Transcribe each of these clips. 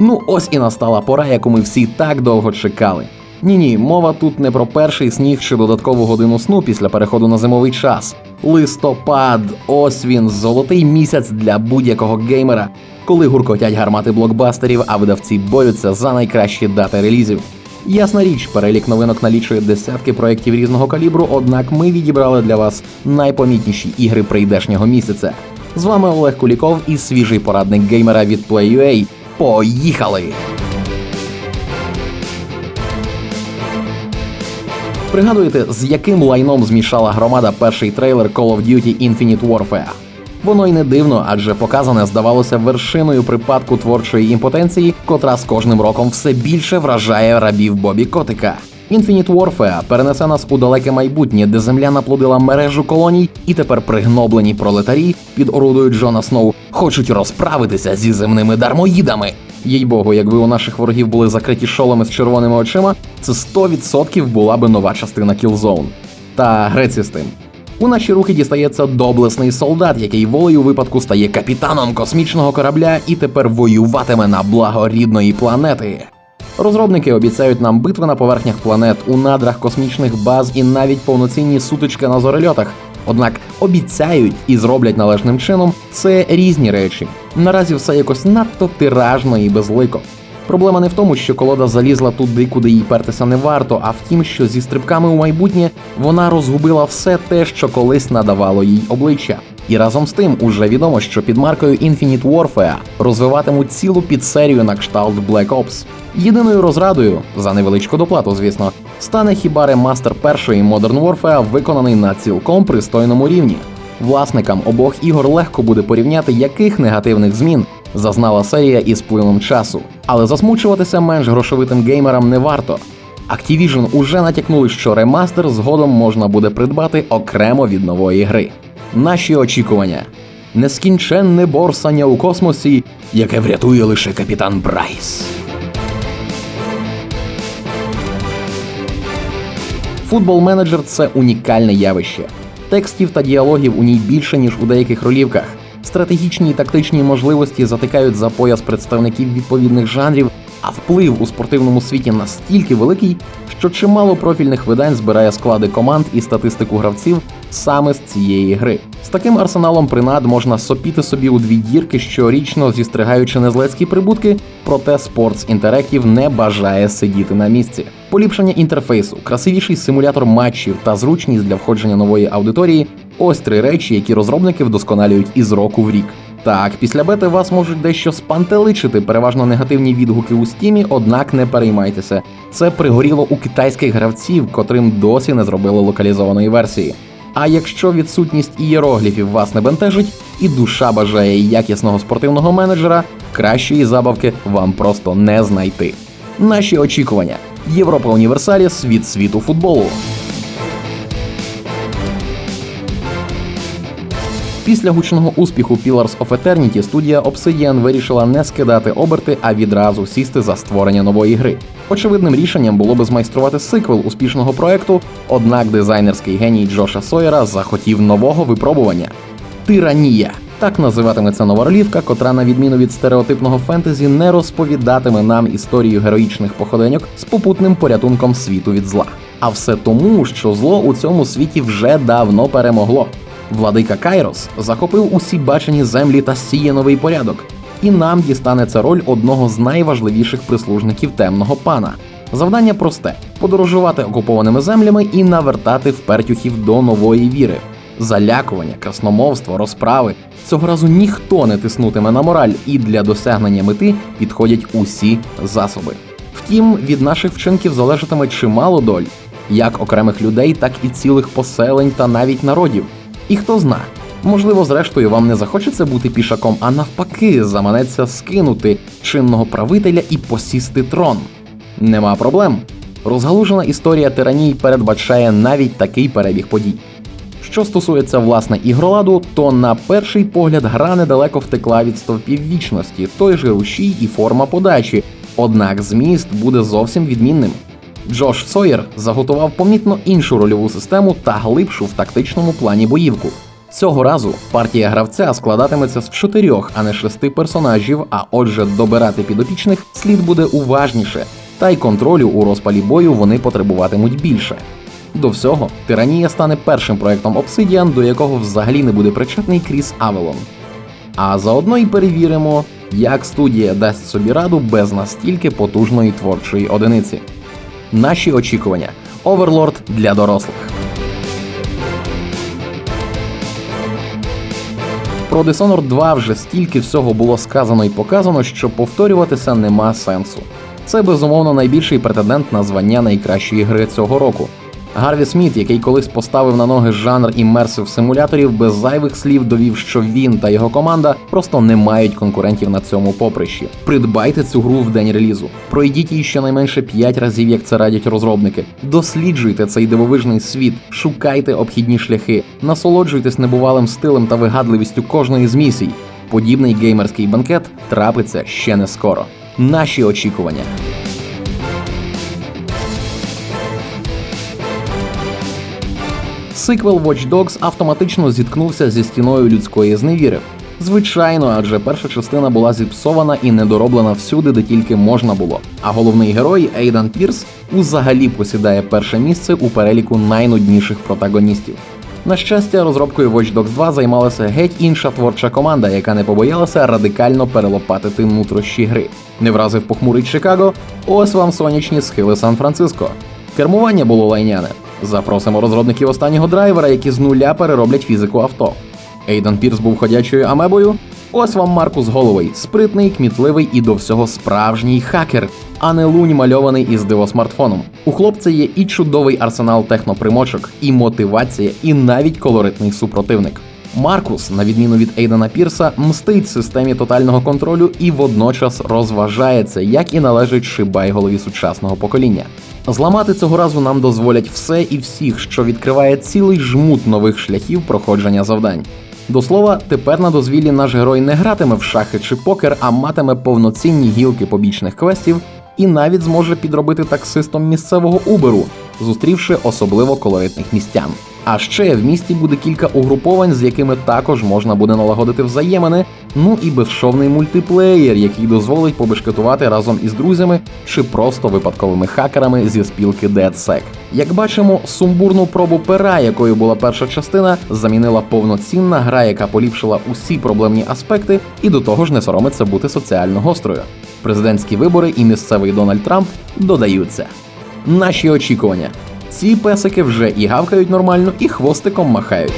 Ну ось і настала пора, яку ми всі так довго чекали. Ні, ні, мова тут не про перший сніг чи додаткову годину сну після переходу на зимовий час. Листопад, ось він, золотий місяць для будь-якого геймера, коли гуркотять гармати блокбастерів, а видавці борються за найкращі дати релізів. Ясна річ, перелік новинок налічує десятки проєктів різного калібру, однак ми відібрали для вас найпомітніші ігри прийдешнього місяця. З вами Олег Куліков і свіжий порадник геймера від Play.ua. Поїхали! Пригадуєте, з яким лайном змішала громада перший трейлер Call of Duty Infinite Warfare? Воно й не дивно, адже показане здавалося вершиною припадку творчої імпотенції, котра з кожним роком все більше вражає рабів Бобі Котика. Infinite Warfare перенесе нас у далеке майбутнє, де земля наплодила мережу колоній, і тепер пригноблені пролетарі під орудою Джона Сноу хочуть розправитися зі земними дармоїдами. Їй богу, якби у наших ворогів були закриті шоломи з червоними очима, це 100% була би нова частина Killzone. Та греці з тим. У наші руки дістається доблесний солдат, який волею випадку стає капітаном космічного корабля і тепер воюватиме на благо рідної планети. Розробники обіцяють нам битви на поверхнях планет, у надрах космічних баз і навіть повноцінні сутички на зорольотах. Однак обіцяють і зроблять належним чином це різні речі. Наразі все якось надто тиражно і безлико. Проблема не в тому, що колода залізла туди, куди їй пертися не варто, а в тім, що зі стрибками у майбутнє вона розгубила все те, що колись надавало їй обличчя. І разом з тим уже відомо, що під маркою Infinite Warfare розвиватимуть цілу підсерію на кшталт Black Ops. Єдиною розрадою, за невеличку доплату, звісно, стане хіба ремастер першої Modern Warfare, виконаний на цілком пристойному рівні. Власникам обох ігор легко буде порівняти, яких негативних змін зазнала серія із плином часу. Але засмучуватися менш грошовитим геймерам не варто. Activision уже натякнули, що ремастер згодом можна буде придбати окремо від нової гри. Наші очікування. Нескінченне борсання у космосі, яке врятує лише капітан Брайс. Футбол менеджер це унікальне явище. Текстів та діалогів у ній більше, ніж у деяких ролівках. Стратегічні і тактичні можливості затикають за пояс представників відповідних жанрів, а вплив у спортивному світі настільки великий, що чимало профільних видань збирає склади команд і статистику гравців саме з цієї гри. З таким арсеналом принад можна сопіти собі у дві дірки щорічно зістригаючи незлецькі прибутки, проте Sports Interactive не бажає сидіти на місці. Поліпшення інтерфейсу, красивіший симулятор матчів та зручність для входження нової аудиторії ось три речі, які розробники вдосконалюють із року в рік. Так, після бети вас можуть дещо спантеличити переважно негативні відгуки у стімі, однак не переймайтеся. Це пригоріло у китайських гравців, котрим досі не зробили локалізованої версії. А якщо відсутність ієрогліфів вас не бентежить, і душа бажає якісного спортивного менеджера, кращої забавки вам просто не знайти. Наші очікування: Європа Універсаліс від світу футболу. Після гучного успіху Pillars of Eternity студія Obsidian вирішила не скидати оберти, а відразу сісти за створення нової гри. Очевидним рішенням було би змайструвати сиквел успішного проекту, однак дизайнерський геній Джоша Сойера захотів нового випробування. Тиранія. Так називатиметься нова ролівка, котра, на відміну від стереотипного фентезі, не розповідатиме нам історію героїчних походеньок з попутним порятунком світу від зла. А все тому, що зло у цьому світі вже давно перемогло. Владика Кайрос захопив усі бачені землі та сіє новий порядок, і нам дістанеться роль одного з найважливіших прислужників темного пана. Завдання просте: подорожувати окупованими землями і навертати впертюхів до нової віри. Залякування, красномовство, розправи цього разу ніхто не тиснутиме на мораль, і для досягнення мети підходять усі засоби. Втім, від наших вчинків залежатиме чимало доль, як окремих людей, так і цілих поселень та навіть народів. І хто зна, можливо, зрештою вам не захочеться бути пішаком, а навпаки, заманеться скинути чинного правителя і посісти трон. Нема проблем. Розгалужена історія тираній передбачає навіть такий перебіг подій. Що стосується власне ігроладу, то на перший погляд гра недалеко втекла від стовпів вічності, той же рушій і форма подачі, однак зміст буде зовсім відмінним. Джош Сойер заготував помітно іншу рольову систему та глибшу в тактичному плані боївку. Цього разу партія гравця складатиметься з чотирьох, а не шести персонажів. А отже, добирати підопічних слід буде уважніше, та й контролю у розпалі бою вони потребуватимуть більше. До всього, Тиранія стане першим проектом Obsidian, до якого взагалі не буде причетний Кріс Авелон. А заодно й перевіримо, як студія дасть собі раду без настільки потужної творчої одиниці. Наші очікування: Оверлорд для дорослих. Про Dishonored 2 вже стільки всього було сказано і показано, що повторюватися нема сенсу. Це безумовно найбільший претендент на звання найкращої гри цього року. Гарві Сміт, який колись поставив на ноги жанр імерсив симуляторів, без зайвих слів довів, що він та його команда просто не мають конкурентів на цьому поприщі. Придбайте цю гру в день релізу. Пройдіть її щонайменше 5 разів, як це радять розробники. Досліджуйте цей дивовижний світ, шукайте обхідні шляхи, насолоджуйтесь небувалим стилем та вигадливістю кожної з місій. Подібний геймерський банкет трапиться ще не скоро. Наші очікування. Сиквел Watch Dogs автоматично зіткнувся зі стіною людської зневіри. Звичайно, адже перша частина була зіпсована і недороблена всюди, де тільки можна було. А головний герой Ейдан Пірс узагалі посідає перше місце у переліку найнудніших протагоністів. На щастя, розробкою Watch Dogs 2 займалася геть інша творча команда, яка не побоялася радикально перелопатити нутрощі гри. Не вразив похмурий Чикаго. Ось вам сонячні схили Сан-Франциско. Кермування було лайняне. Запросимо розробників останнього драйвера, які з нуля перероблять фізику авто. Ейден Пірс був ходячою амебою. Ось вам Маркус Головий, спритний, кмітливий і до всього справжній хакер, а не лунь мальований із дивосмартфоном. У хлопця є і чудовий арсенал технопримочок, і мотивація, і навіть колоритний супротивник. Маркус, на відміну від Ейдена Пірса, мстить системі тотального контролю і водночас розважається, як і належить шибайголові сучасного покоління. Зламати цього разу нам дозволять все і всіх, що відкриває цілий жмут нових шляхів проходження завдань. До слова, тепер на дозвіллі наш герой не гратиме в шахи чи покер, а матиме повноцінні гілки побічних квестів і навіть зможе підробити таксистом місцевого уберу, зустрівши особливо колоритних містян. А ще в місті буде кілька угруповань, з якими також можна буде налагодити взаємини. Ну і безшовний мультиплеєр, який дозволить побешкетувати разом із друзями чи просто випадковими хакерами зі спілки DeadSec. Як бачимо, сумбурну пробу пера, якою була перша частина, замінила повноцінна гра, яка поліпшила усі проблемні аспекти, і до того ж не соромиться бути соціально гострою. Президентські вибори і місцевий Дональд Трамп додаються. Наші очікування. Ці песики вже і гавкають нормально, і хвостиком махають.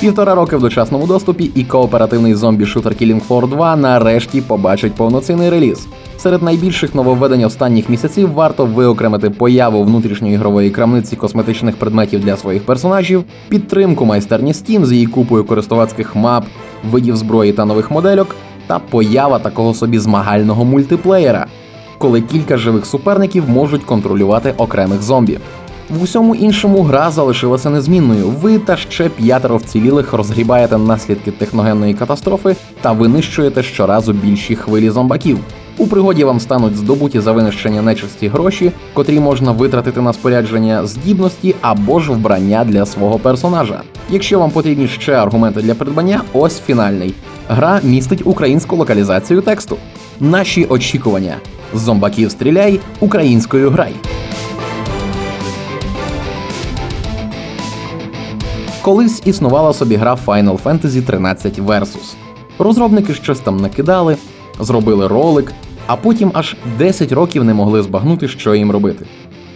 Півтора роки в дочасному доступі і кооперативний зомбі-шутер Killing Floor 2 нарешті побачить повноцінний реліз. Серед найбільших нововведень останніх місяців варто виокремити появу внутрішньої ігрової крамниці косметичних предметів для своїх персонажів, підтримку майстерні Steam з її купою користувацьких мап, видів зброї та нових модельок, та поява такого собі змагального мультиплеєра, коли кілька живих суперників можуть контролювати окремих зомбі. В усьому іншому гра залишилася незмінною. Ви та ще п'ятеро вцілілих розгрібаєте наслідки техногенної катастрофи та винищуєте щоразу більші хвилі зомбаків. У пригоді вам стануть здобуті за винищення нечисті гроші, котрі можна витратити на спорядження здібності або ж вбрання для свого персонажа. Якщо вам потрібні ще аргументи для придбання, ось фінальний. Гра містить українську локалізацію тексту. Наші очікування: зомбаків стріляй, українською грай. Колись існувала собі гра Final Fantasy 13 Versus. Розробники щось там накидали, зробили ролик, а потім аж 10 років не могли збагнути, що їм робити.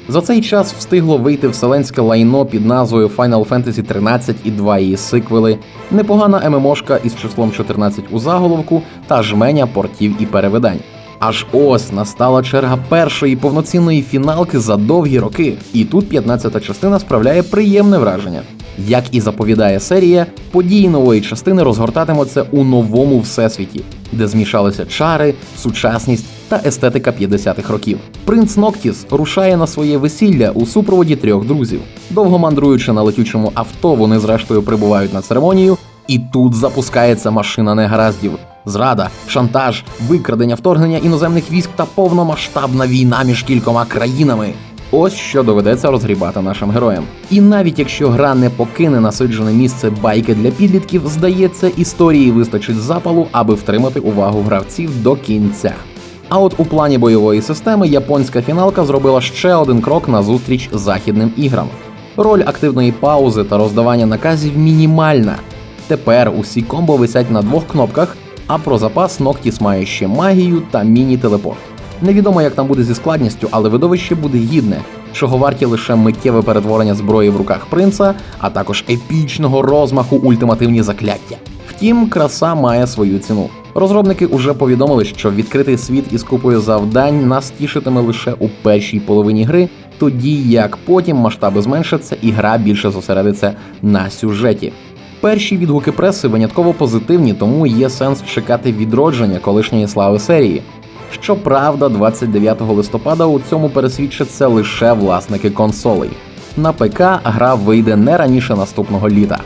За цей час встигло вийти вселенське лайно під назвою Final Fantasy 13 і два її сиквели, непогана ММОшка із числом 14 у заголовку та жменя портів і перевидань. Аж ось настала черга першої повноцінної фіналки за довгі роки, і тут 15-та частина справляє приємне враження. Як і заповідає серія, події нової частини розгортатимуться у новому всесвіті, де змішалися чари, сучасність та естетика 50-х років. Принц Ноктіс рушає на своє весілля у супроводі трьох друзів. Довго мандруючи на летючому авто, вони зрештою прибувають на церемонію, і тут запускається машина негараздів. Зрада, шантаж, викрадення вторгнення іноземних військ та повномасштабна війна між кількома країнами. ось що доведеться розгрібати нашим героям. І навіть якщо гра не покине насиджене місце байки для підлітків, здається, історії вистачить запалу, аби втримати увагу гравців до кінця. А от у плані бойової системи японська фіналка зробила ще один крок назустріч західним іграм. Роль активної паузи та роздавання наказів мінімальна. Тепер усі комбо висять на двох кнопках, а про запас Ноктіс має ще магію та міні-телепорт. Невідомо, як там буде зі складністю, але видовище буде гідне, чого варті лише миттєве перетворення зброї в руках принца, а також епічного розмаху ультимативні закляття. Втім, краса має свою ціну. Розробники уже повідомили, що відкритий світ із купою завдань нас тішитиме лише у першій половині гри, тоді як потім масштаби зменшаться і гра більше зосередиться на сюжеті. Перші відгуки преси винятково позитивні, тому є сенс чекати відродження колишньої слави серії. Щоправда, 29 листопада у цьому пересвідчаться лише власники консолей. На ПК гра вийде не раніше наступного літа.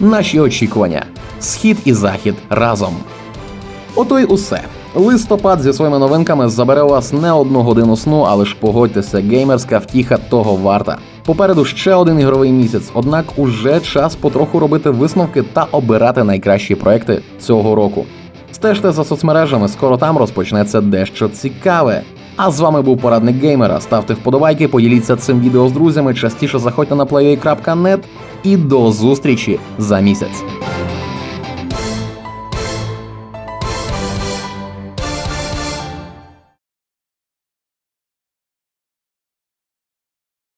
Наші очікування: схід і захід разом. Ото й усе. Листопад зі своїми новинками забере у вас не одну годину сну, але ж погодьтеся, геймерська втіха того варта. Попереду ще один ігровий місяць, однак уже час потроху робити висновки та обирати найкращі проекти цього року. Стежте за соцмережами, скоро там розпочнеться дещо цікаве. А з вами був порадник геймера. Ставте вподобайки, поділіться цим відео з друзями, частіше заходьте на play.ua.net і до зустрічі за місяць.